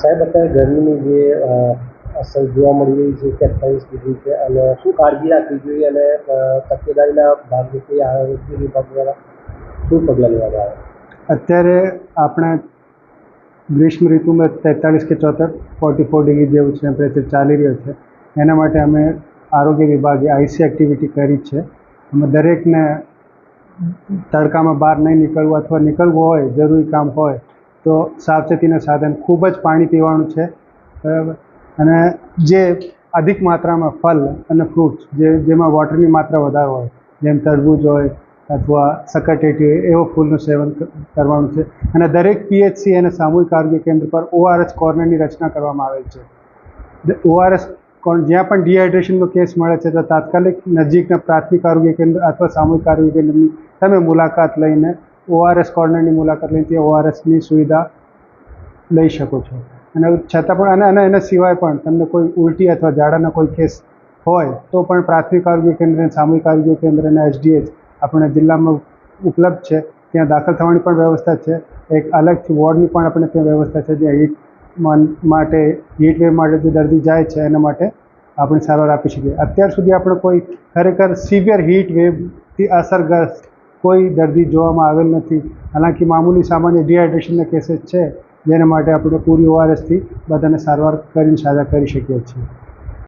સાહેબ, અત્યારે ગરમીની જે અસર જોવા મળી રહી છે અઠ્ઠાવીસ ડિગ્રી છે અને શું કાળજી રાખવી જોઈએ અને તકેદારીના ભાગરૂપે આરોગ્ય વિભાગ દ્વારા શું પગલાં લેવામાં આવે? અત્યારે આપણે ગ્રીષ્મ ઋતુમાં તેતાલીસ કે ચોતેર ફોર્ટી ફોર ડિગ્રી જેવું ટેમ્પરેચર ચાલી રહ્યું છે. એના માટે અમે આરોગ્ય વિભાગે આઈસી એક્ટિવિટી કરી છે. અમે દરેકને તડકામાં બહાર નહીં નીકળવું અથવા નીકળવું હોય, જરૂરી કામ હોય તો સાવચેતીના સાધન ખૂબ જ પાણી પીવાનું છે, બરાબર? અને જે અધિક માત્રામાં ફળ અને ફ્રૂટ્સ જે, જેમાં વોટરની માત્રા વધારે હોય, જેમ તરબૂજ હોય અથવા સકરટેટી હોય, એવો ફૂલનું સેવન કરવાનું છે. અને દરેક પીએચસી અને સામૂહિક આરોગ્ય કેન્દ્ર પર ઓઆરએસ કોર્નરની રચના કરવામાં આવેલ છે. ઓઆરએસ કોણ જ્યાં પણ ડિહાઇડ્રેશનનો કેસ મળે છે, તો તાત્કાલિક નજીકના પ્રાથમિક આરોગ્ય કેન્દ્ર અથવા સામૂહિક આરોગ્ય કેન્દ્રની તમે મુલાકાત લઈને ઓઆરએસ કોર્નરની મુલાકાત લઈને ત્યાં ઓઆરએસની સુવિધા લઈ શકો છો. અને છતાં પણ અને અને એના સિવાય પણ તમને કોઈ ઉલટી અથવા ઝાડાનો કોઈ કેસ હોય, તો પણ પ્રાથમિક આરોગ્ય કેન્દ્ર સામૂહિક આરોગ્ય કેન્દ્ર અને એસડીએચ આપણા જિલ્લામાં ઉપલબ્ધ છે. ત્યાં દાખલ થવાની પણ વ્યવસ્થા છે. એક અલગથી વોર્ડની પણ આપણે ત્યાં વ્યવસ્થા છે, જ્યાં હીટ માટે, હીટ વેવ માટે જે દર્દી જાય છે, એના માટે આપણે સારવાર આપી શકીએ. અત્યાર સુધી આપણે કોઈ ખરેખર સિવિયર હીટ વેવથી અસરગ્રસ્ત કોઈ દર્દી જોવામાં આવેલ નથી. હાલાંકિ મામૂલી સામાન્ય ડિહાઇડ્રેશનના કેસીસ છે. જેના માટે આપણે પૂરી ઓઆરએસથી બધાને સારવાર કરીને સાજા કરી શકીએ છીએ.